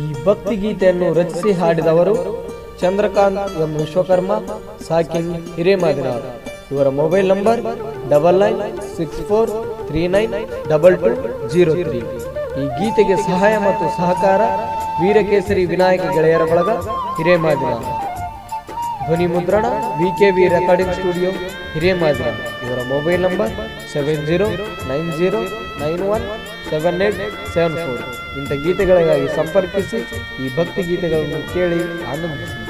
ಈ ಭಕ್ತಿ ಗೀತೆಯನ್ನು ರಚಿಸಿ ಹಾಡಿದವರು ಚಂದ್ರಕಾಂತ್ ಎಂ ವಿಶ್ವಕರ್ಮ, ಸಾಕಿನ್ ಹಿರೇಮಾದಿನಾಥ್ ಇವರ mobile number double nine six four three nine double two zero three. ಈ ಗೀತೆಗೆ ಸಹಾಯ ಮತ್ತು ಸಹಕಾರ ವೀರಕೇಸರಿ ವಿನಾಯಕ ಗೆಳೆಯರ ಬಳಗ ಹಿರೇಮಾದಿನಾಥ್ ಧ್ವನಿ ಮುದ್ರಣ ವಿಕೆವಿ ರೆಕಾರ್ಡಿಂಗ್ ಸ್ಟುಡಿಯೋ ಹಿರೇಮಾದಿನಾಥ್ ಇವರ mobile number seven zero nine zero nine one seven eight seven four ಇಂಥ ಗೀತೆಗಳಿಗಾಗಿ ಸಂಪರ್ಕಿಸಿ ಈ ಭಕ್ತಿ ಗೀತೆಗಳನ್ನು ಕೇಳಿ ಆನಂದಿಸಿ.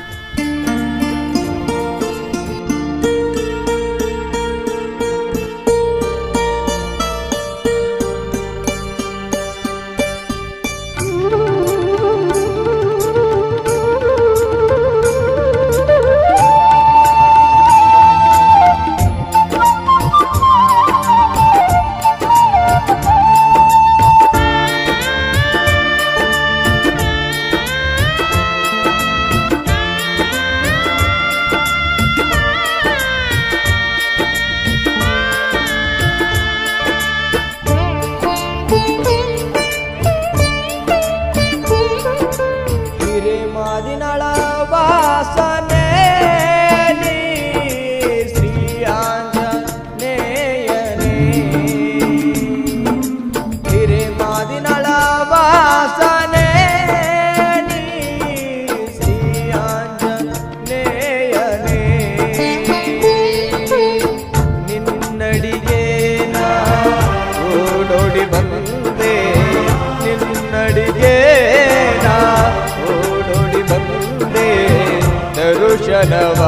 ದರುಶನವ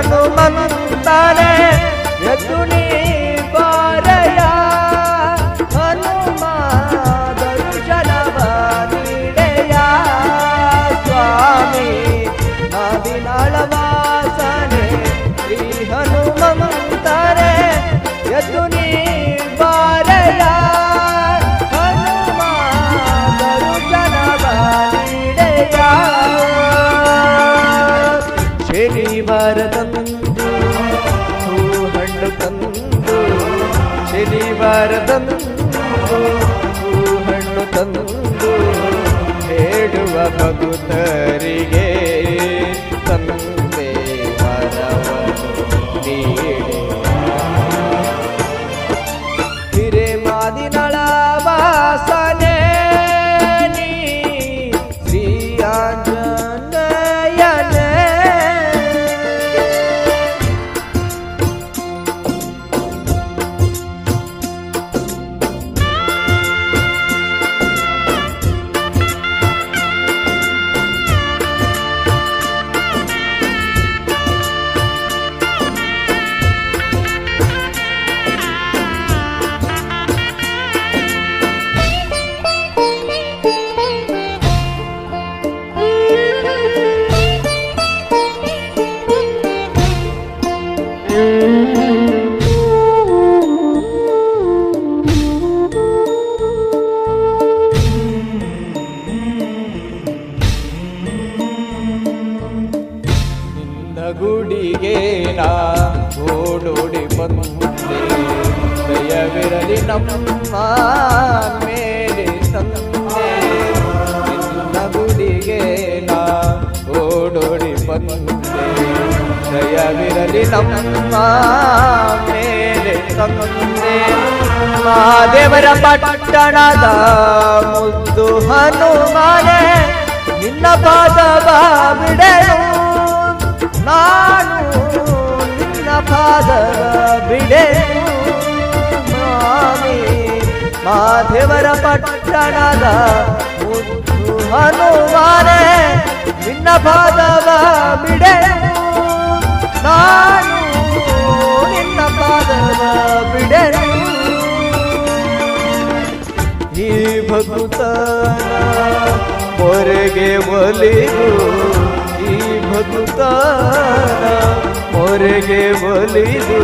हनुमंत रे ಹೂ ಹಣ್ಣು ತಂದು ಹೇಳುವ ಭಕ್ತರಿಗೆ ತಂದೆ ವರವನ್ನು ನೀಡೆ. ಗುಡಿಗೆ ನಾ ಓಡೋಡಿ ಬರುವಂತೆ ದಯವಿರಲಿ ನಮ್ಮ ಮೇಲೆ ತಂದೆ ನಿನ್ನ ಗುಡಿಗೆ ನಾ ಓಡೋಡಿ ಬರುವಂತೆ ದಯವಿರಲಿ ನಮ್ಮ ಮೇಲೆ ತಂದೆ ಮಾದೇವರ ಪಟ್ಟಣದ ಮುದ್ದು ಹನುಮಾನೆ, ನಿನ್ನ ಪಾದವ ಬಿಡಲು ಮಾದೇವರ ಪಟ್ಟಣದ ಮುದ್ದು ಹನುಮಾನೆ, ನಿನ್ನ ಪಾದವ ಬಿಡೆ. ನಾನು ನಿನ್ನ ಪಾದವ ಬಿಡೆ. ಈ ಭಕ್ತನ ಮೊರೆಗೆ ಒಲಿದು, ಈ ಭಕ್ತನ ಮೊರೆಗೆ ಒಲಿದು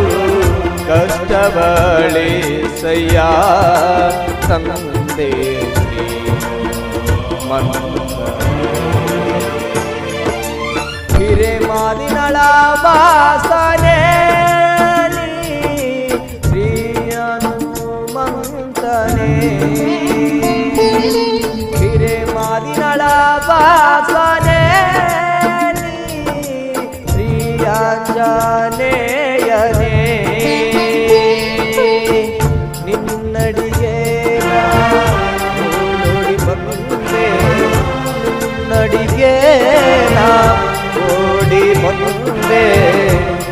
ಕಷ್ಟ ಬಳಿ ಸಯ್ಯ ತಂದೆ ಹಿರೇ ಮಾದಿನಳ ವಾಸನೆ ಪ್ರಿಯನು ಮಂತನೆ ಹಿರೇ ಮಾದಿನಳ ವಾಸನೆ ಪ್ರಿಯಾಂಜನೇಯನೇ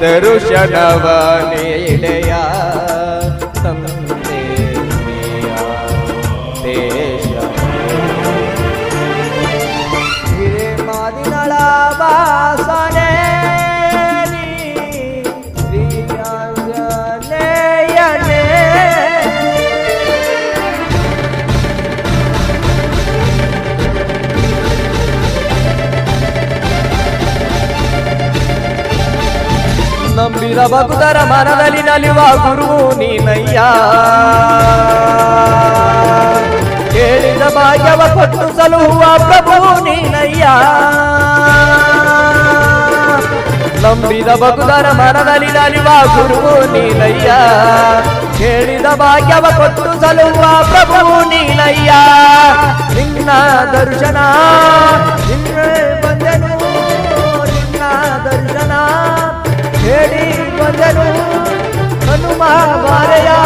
ದರುಶನವ ನೀಡೆಯ ನಂಬಿದ ಭಕ್ತರ ಮನದಲ್ಲಿ ನಲಿವ ಗುರು ನೀನಯ್ಯ ಕೇಳಿದ ಭಾಗ್ಯವ ಕೊಟ್ಟು ಸಲುಹುವ ಪ್ರಭು ನೀನಯ್ಯ ನಂಬಿದ ಭಕ್ತರ ಮನದಲ್ಲಿ ನಲಿವ ಗುರು ನೀನಯ್ಯ ಕೇಳಿದ ಭಾಗ್ಯವ ಕೊಟ್ಟು ಸಲುಹುವ ಪ್ರಭು ನೀನಯ್ಯ ನಿನ್ನ ದರ್ಶನ ನಿನ್ನ ಬಂದನು ನಿನ್ನ ದರ್ಶನ ಹೇಳಿ ज़रूर हनुमान मारया